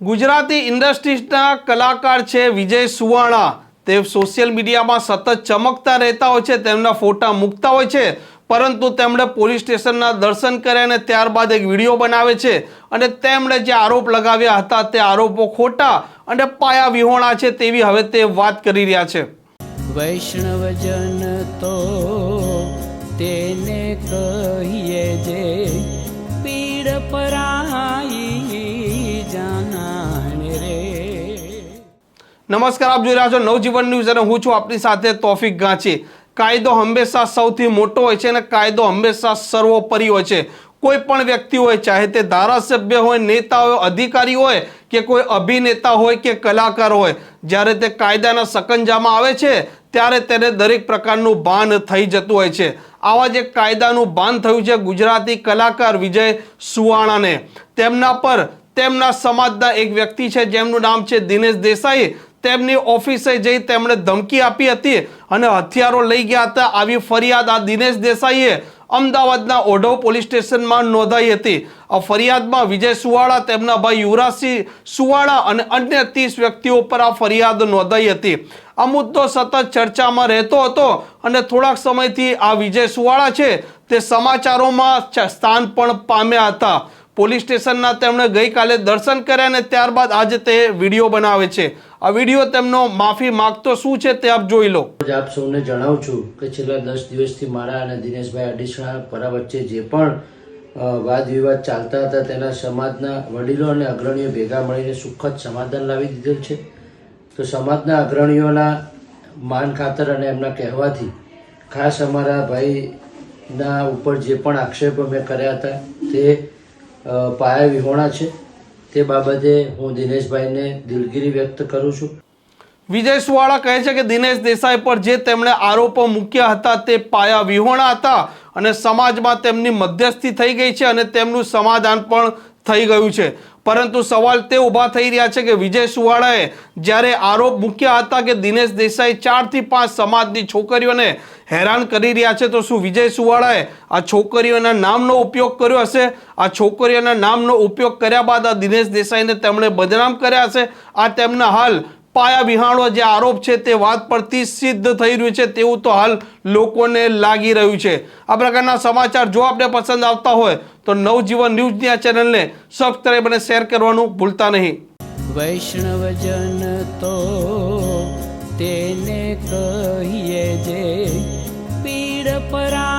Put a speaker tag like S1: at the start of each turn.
S1: ગુજરાતી ઇન્ડસ્ટ્રીઝના કલાકાર છે વિજય સુવાણા તે સોશિયલ મીડિયામાં સતત ચમકતા રહેતા હોય છે, તેમના ફોટા મૂકતા હોય છે, પરંતુ તેમણે પોલીસ સ્ટેશનના દર્શન કર્યા અને ત્યારબાદ એક વીડિયો બનાવે છે. અને તેમણે જે આરોપ લગાવ્યા હતા તે આરોપો ખોટા અને પાયા વિહોણા છે તેવી હવે તે વાત કરી રહ્યા છે.
S2: વૈષ્ણવજન તો તેને કહીએ જે પીડ પરાઈ
S1: નમસ્કાર, આપ જોઈ રહ્યા છો નવજીવન ન્યૂઝ અને હું છું આપની સાથે તોફિક ગાંચી. કાયદો હંમેશા સૌથી મોટો હોય છે અને કાયદો હંમેશા સર્વોપરી હોય છે. કોઈ પણ વ્યક્તિ હોય, ચાહે તે ધારાસભ્ય હોય, નેતા હોય, અધિકારી હોય, કે કોઈ અભિનેતા હોય કે કલાકાર હોય, જ્યારે તે કાયદાના સકંજામાં આવે છે, ત્યારે તેને દરેક પ્રકારનું ભાન થઈ જતું હોય છે. આવા જ કાયદાનું ભાન થયું છે ગુજરાતી કલાકાર વિજય સુવાણાને. તેમના પર તેમના સમાજના એક વ્યક્તિ છે, જેમનું નામ છે દિનેશ દેસાઈ. તેમની ઓફિસે જઈ તેમણે ધમકી આપી હતી અને હથિયારો લઈ ગયા હતા. આવી ફરિયાદ આ દિનેશ દેસાઈએ અમદાવાદના ઓઢવ પોલીસ સ્ટેશનમાં નોંધાઈ હતી. આ ફરિયાદમાં વિજય સુવાળા, તેમના ભાઈ યુવરાજસિંહ સુવાળા અને અન્ય ત્રીસ વ્યક્તિઓ પર આ ફરિયાદ નોંધાઈ હતી. આ મુદ્દો સતત ચર્ચામાં રહેતો હતો અને થોડાક સમયથી આ વિજય સુવાળા છે તે સમાચારોમાં સ્થાન પણ પામ્યા હતા. પોલીસ સ્ટેશનના તેમણે ગઈકાલે દર્શન કર્યા અને ત્યારબાદ આજે તે વીડિયો બનાવે છે. આ વીડિયો તેમનો માફી માંગતો શું છે તે આપ જોઈ લો.
S3: આપ સૌને જણાવું છું કે છેલ્લા દસ દિવસથી મારા અને દિનેશભાઈ અડીસણા પરા વચ્ચે જે પણ વાદ વિવાદ ચાલતા હતા તેના સમાજના વડીલો અને અગ્રણીઓ ભેગા મળીને સુખદ સમાધાન લાવી દીધેલ છે. તો સમાજના અગ્રણીઓના માન ખાતર અને એમના કહેવાથી ખાસ અમારા ભાઈના ઉપર જે પણ આક્ષેપો મેં કર્યા હતા તે પાયા વિહોણા છે. તે બાબતે હું દિનેશભાઈને દિલગીરી વ્યક્ત કરું છું.
S1: વિજય સુવાળા કહે છે કે દિનેશ દેસાઈ પર જે તેમણે આરોપો મૂક્યા હતા તે પાયા વિહોણા હતા અને સમાજમાં તેમની મધ્યસ્થી થઈ ગઈ છે અને તેમનું સમાધાન પણ થઈ ગયું છે. પરંતુ સવાલ તે ઊભા થઈ રહ્યા છે કે વિજય સુવાળાએ જ્યારે આરોપ મૂક્યા હતા કે દિનેશ દેસાઈ ચારથી પાંચ સમાજની છોકરીઓને હેરાન કરી રહ્યા છે, તો શું વિજય સુવાળાએ આ છોકરીઓના નામનો ઉપયોગ કર્યો હશે? આ છોકરીઓના નામનો ઉપયોગ કર્યા બાદ આ દિનેશ દેસાઈને તેમણે બદનામ કર્યા હશે? આ તેમના હાલ પાયા વિહાણો જે આરોપ છે તે વાત પરથી સિદ્ધ થઈ રહ્યું છે, તેવું તો હાલ લોકોને લાગી રહ્યું છે. આ પ્રકારના સમાચાર જો આપને પસંદ આવતા હોય તો નવજીવન ન્યૂઝની આ ચેનલને સબસ્ક્રાઈબ અને શેર કરવાનું ભૂલતા નહીં.
S2: વૈષ્ણવજન તો તેને કહીએ જે પીડ પરા